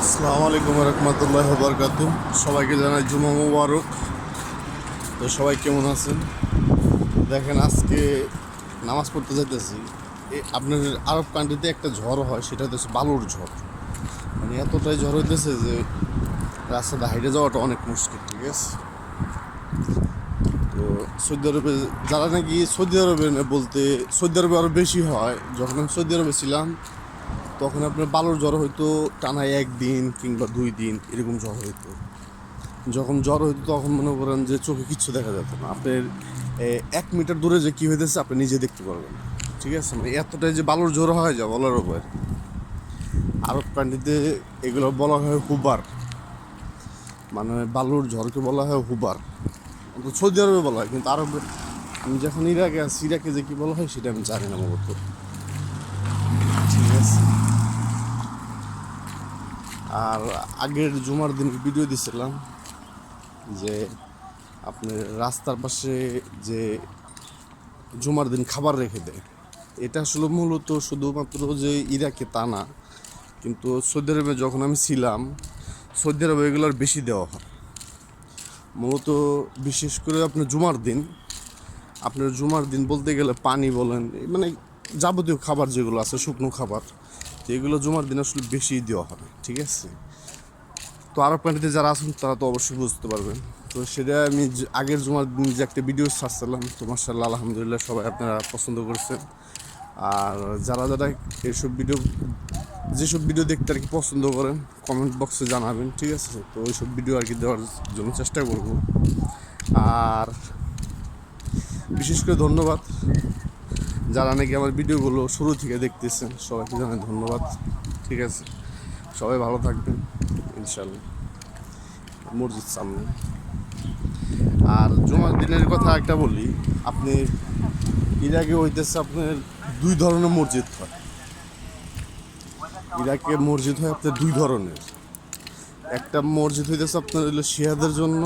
আসসালামু আলাইকুম রহমতুল্লাহ বরকাত সবাইকে জানাই জুমা মুবারক। তো সবাই কেমন আছেন? দেখেন, আজকে নামাজ পড়তে যাইতেছি। এ- আপনার আরব কান্ট্রিতে একটা ঝড় হয়, সেটা হচ্ছে বালুর ঝড়। মানে এতটাই ঝড় হইতেছে যে রাস্তাতে হাইটে যাওয়াটা অনেক মুশকিল, ঠিক আছে? তো সৌদি আরবে, যারা নাকি সৌদি আরবে বলতে সৌদি আরবে আরও বেশি হয়, যখন আমি সৌদি আরবে ছিলাম তখন আপনার বালুর জ্বর হইতো টানা একদিন কিংবা দুই দিন এরকম জ্বর হইতো। যখন জ্বর হইতো তখন মনে করেন যে চোখে কিচ্ছু দেখা যেত না। আপনার এক মিটার দূরে যে কী হইতেছে আপনি নিজে দেখতে পারবেন ঠিক আছে? মানে এতটাই যে বালুর জ্বর হয় যা বলার উপর। আরব কান্ট্রিতে এগুলো বলা হয় হুবার। মানে বালুর ঝড়কে বলা হয় হুবার। সৌদি আরবে বলা হয়, কিন্তু আরবে, আমি যখন ইরাকে আছি, ইরাকে যে কী বলা হয় সেটা আমি জানি না মূলত। ঠিক আছে? আর আগের জুমার দিন ভিডিও দিছিলাম যে আপনি রাস্তার পাশে যে জুমার দিন খাবার রেখে দেয়, এটা আসলে মূলত শুধুমাত্র যে ইরাকে তা না, কিন্তু সৌদি আরবে যখন আমি ছিলাম, সৌদি আরবে এগুলোর বেশি দেওয়া হয়। মূলত বিশেষ করে আপনার জুমার দিন, আপনার জুমার দিন বলতে গেলে পানি বলেন মানে যাবতীয় খাবার যেগুলো আছে, শুকনো খাবার এগুলো জুমার দিন আসলে বেশি দেওয়া হবে, ঠিক আছে? তো আরব কান্ট্রিতে যারা আছেন, তারা তো অবশ্যই বুঝতে পারবেন। তো সেটা আমি আগের জুমার দিন যে একটা ভিডিও ছাড়ছিলাম, তো মার্শাল্লাহ আলহামদুলিল্লাহ সবাই আপনারা পছন্দ করছেন। আর যারা যারা এইসব ভিডিও যেসব ভিডিও দেখতে আর কি পছন্দ করেন কমেন্ট বক্সে জানাবেন, ঠিক আছে? তো ওইসব ভিডিও আর কি দেওয়ার জন্য চেষ্টা করব। আর বিশেষ করে ধন্যবাদ। যারা নাকি আমার ভিডিওগুলো শুরু থেকে দেখতেছেন, সবাইকে জানাই ধন্যবাদ। ঠিক আছে? সবাই ভালো থাকবেন ইনশাল্লাহ মসজিদ সামনে। আর জুমার দিনের কথা একটা বলি, আপনি ইরাকে হইতেছে আপনার দুই ধরনের মসজিদ হয়। ইরাকে মসজিদ হয় আপনার দুই ধরনের। একটা মসজিদ হইতেছে আপনার হইল শিয়াদের জন্য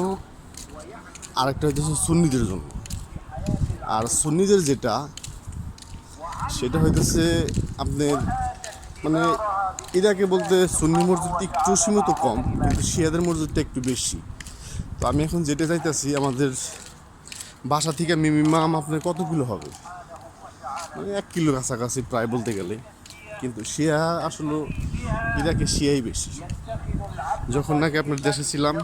আর একটা হইতেছে সুন্নিদের জন্য। আর সুন্নিদের যেটা সেটা হইতেছে আপনার মানে ইরাকে বলতে সুন্নি মসজিদটা একটু সীমিত কম, কিন্তু শিয়াদের মসজিদটা একটু বেশি। তো আমি এখন যেটা চাইতেছি আমাদের বাসা থেকে মিনিমাম আপনার কত কিলো হবে? মানে এক কিলো কাছাকাছি প্রায় বলতে গেলে। কিন্তু শিয়া আসলে ইরাকে শিয়াই বেশি। যখন নাকি আপনার দেশে ছিলাম,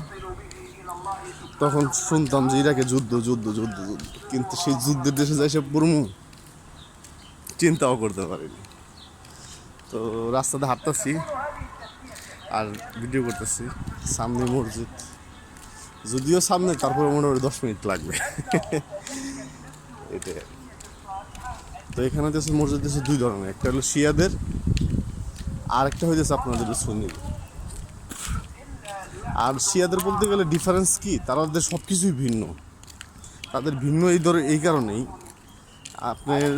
তখন শুনতাম যে ইরাকে যুদ্ধ যুদ্ধ যুদ্ধ যুদ্ধ। কিন্তু সেই যুদ্ধের দেশে যাই সে পড়মু। চিন্তাও করতে পারিনি। তো রাস্তাতে হাঁটতেছি আর ভিডিও করতেছি, সামনে মসজিদ। যদিও সামনে, তারপরে মনে হয় দশ মিনিট লাগবে। এটাই তো এখানে হচ্ছে মসজিদ হচ্ছে দুই ধরনের, একটা হলো শিয়াদের, আর একটা হইতেছে আপনাদের সুন্নিদের। আর শিয়াদের বলতে গেলে ডিফারেন্স কি? তাদের সব কিছুই ভিন্ন। তাদের ভিন্ন এই ধরে, এই কারণেই আপনার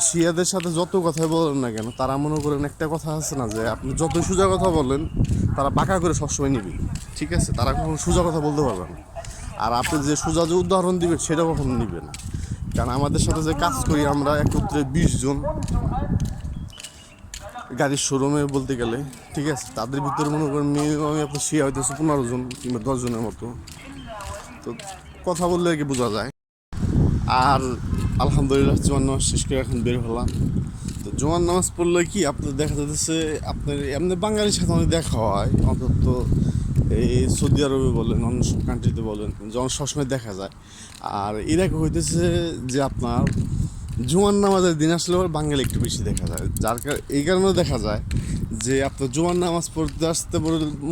শিয়াদের সাথে যত কথাই বলেন না কেন, তারা মনে করেন একটা কথা আছে না যে, আপনি যত সোজা কথা বলেন, তারা বাঁকা করে সবসময় নিবে। ঠিক আছে? তারা কখনো সোজা কথা বলতে পারবে না। আর আপনি যে সোজা যে উদাহরণ দিবেন, সেটা কখনো নিবে না। কারণ আমাদের সাথে যে কাজ করি, আমরা একত্রে বিশ জন গাড়ির শোরুমে বলতে গেলে, ঠিক আছে? তাদের ভিতরে মনে করেন মিনিমাম আপনার শিয়া হইতেছে পনেরো জন কিংবা দশ জনের মতো। তো কথা বললে কি বোঝা যায়। আর আলহামদুলিল্লাহ জোয়ান নামাজ শেষ করে এখন বের হলাম। তো জোয়ান নামাজ পড়লে কি আপনার দেখা যাচ্ছে, আপনার এমনি বাঙালির সাথে অনেক দেখা হয়, অন্তত এই সৌদি আরবে বলেন, অন্য সব কান্ট্রিতে বলেন যখন সবসময় দেখা যায়। আর ইরাকে হইতেছে যে আপনার জুমার নামাজের দিন আসলে বাঙালি একটু বেশি দেখা যায়। যার এই কারণেও দেখা যায় যে আপনার জুমার নামাজ পড়তে আসতে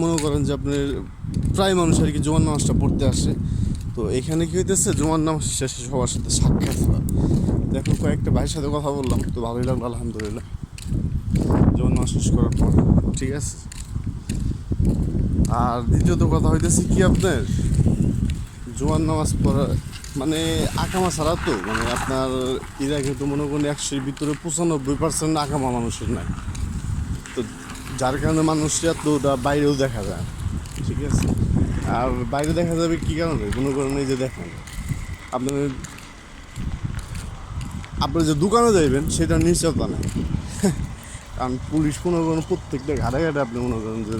মনে করেন যে আপনার প্রায় মানুষ আর কি জুমার নামাজটা পড়তে আসে। তো এখানে কি হইতেছে? জুমার নামাজ শেষে সবার সাথে সাক্ষাৎ তো এখন কয়েকটা ভাইয়ের সাথে কথা বললাম, তো ভালোই লাগল, আলহামদুলিল্লাহ। জুমার নামাজ শেষ করার পর, ঠিক আছে? আর দ্বিতীয়ত কথা হইতেছে কি আপনার? জুমার নামাজ পড়া মানে আকামা ছাড়া তো মানে আপনার ইরাকে তো মনে করেন একশোর ভিতরে পঁচানব্বই পার্সেন্ট আকামা মানুষের নাই। তো যার কারণে মানুষরা তো বাইরেও দেখা যায়, ঠিক আছে? আর বাইরে দেখা যাবে কি কারণে? কোনো কারণে যে দেখেন। আপনার আপনি যে দোকানে যাইবেন, সেটা নিশ্চয়তা নেই। কারণ পুলিশ কোনো করেন প্রত্যেকটা ঘাটে ঘাটে আপনি মনে করেন যে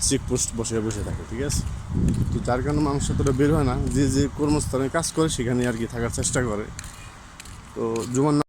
চেকপোস্ট বসে বসে থাকে, ঠিক আছে? তো যার কারণে মানুষ এতটা বের হয় না। যে যে কর্মস্থানে কাজ করে, সেখানে আর কি থাকার চেষ্টা করে। তো জুমার